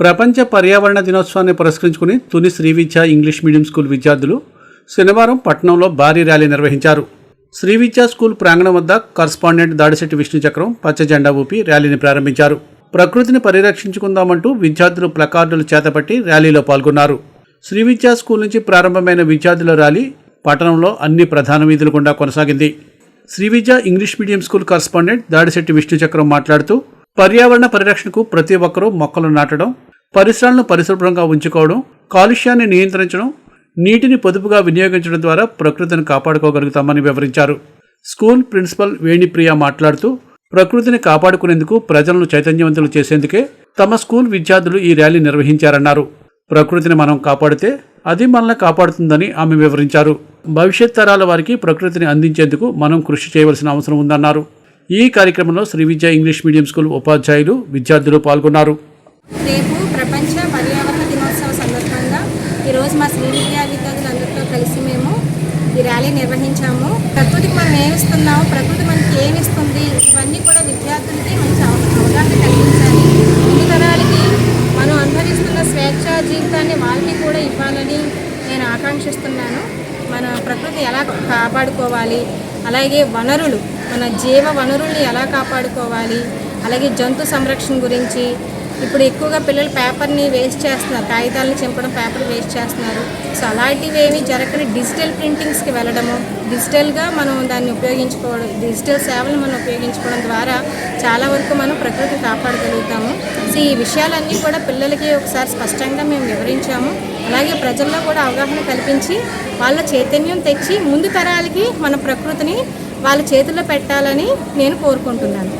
ప్రపంచ పర్యావరణ దినోత్సవాన్ని పురస్కరించుకుని Tuni Srividya English medium school విద్యార్థులు శనివారం పట్టణంలో భారీ ర్యాలీ నిర్వహించారు. శ్రీవిద్యా స్కూల్ ప్రాంగణం వద్ద కరస్పాండెంట్ దాడిశెట్టి విష్ణు చక్రం పచ్చ జెండా ఊపి ర్యాలీని ప్రారంభించారు. ప్రకృతిని పరిరక్షించుకుందామంటూ విద్యార్థులు ప్లకార్డులు చేతపట్టి ర్యాలీలో పాల్గొన్నారు. శ్రీవిద్యా స్కూల్ నుంచి ప్రారంభమైన విద్యార్థుల ర్యాలీ పట్టణంలో అన్ని ప్రధాన వీధులు గుండా కొనసాగింది. Srividya English medium school correspondent Dadisetti Vishnu Chakram మాట్లాడుతూ పర్యావరణ పరిరక్షణకు ప్రతి ఒక్కరూ మొక్కలు నాటడం పరిసరాలను పరిశుభ్రంగా ఉంచుకోవడం కాలుష్యాన్ని నియంత్రించడం నీటిని పొదుపుగా వినియోగించడం ద్వారా ప్రకృతిని కాపాడుకోగలుగుతామని వివరించారు. స్కూల్ ప్రిన్సిపల్ వేణిప్రియ మాట్లాడుతూ ప్రకృతిని కాపాడుకునేందుకు ప్రజలను చైతన్యవంతులు చేసేందుకే తమ స్కూల్ విద్యార్థులు ఈ ర్యాలీ నిర్వహించారన్నారు. ప్రకృతిని మనం కాపాడితే అది మనల్ని కాపాడుతుందని ఆమె వివరించారు. భవిష్యత్ తరాల వారికి ప్రకృతిని అందించేందుకు మనం కృషి చేయవలసిన అవసరం ఉందన్నారు. ఈ కార్యక్రమంలో Sri Vidya English medium school ఉపాధ్యాయులు విద్యార్థులు పాల్గొన్నారు. రేపు ప్రపంచ పర్యావరణ దినోత్సవ సందర్భంగా ఈరోజు మా శ్రీ విద్యా విద్యార్థులందరితో కలిసి మేము ఈ ర్యాలీ నిర్వహించాము. ప్రకృతికి మనం ఏమిస్తున్నాము ప్రకృతి మనకి ఏమిస్తుంది ఇవన్నీ కూడా విద్యార్థులకి మంచి అవగాహన కలిగించాలి. ముందు తరాలకి మనం అనుభవిస్తున్న స్వేచ్ఛ జీవితాన్ని వాళ్ళకి కూడా ఇవ్వాలని నేను ఆకాంక్షిస్తున్నాను. మన ప్రకృతి ఎలా కాపాడుకోవాలి అలాగే వనరులు మన జీవ వనరుల్ని ఎలా కాపాడుకోవాలి అలాగే జంతు సంరక్షణ గురించి ఇప్పుడు ఎక్కువగా పిల్లలు పేపర్ని వేస్ట్ చేస్తున్నారు కాగితాలను చింపడం పేపర్ వేస్ట్ చేస్తున్నారు. సో అలాంటివి ఏమి జరగని డిజిటల్ ప్రింటింగ్స్కి వెళ్ళడము డిజిటల్గా మనం దాన్ని ఉపయోగించుకోవడం డిజిటల్ సేవలు మనం ఉపయోగించుకోవడం ద్వారా చాలా వరకు మనం ప్రకృతిని కాపాడగలుగుతాము. సో ఈ విషయాలన్నీ కూడా పిల్లలకి ఒకసారి స్పష్టంగా మేము వివరించాము. అలాగే ప్రజల్లో కూడా అవగాహన కల్పించి వాళ్ళ చైతన్యం తెచ్చి ముందు తరాలకి మన ప్రకృతిని వాళ్ళ చేతుల్లో పెట్టాలని నేను కోరుకుంటున్నాను.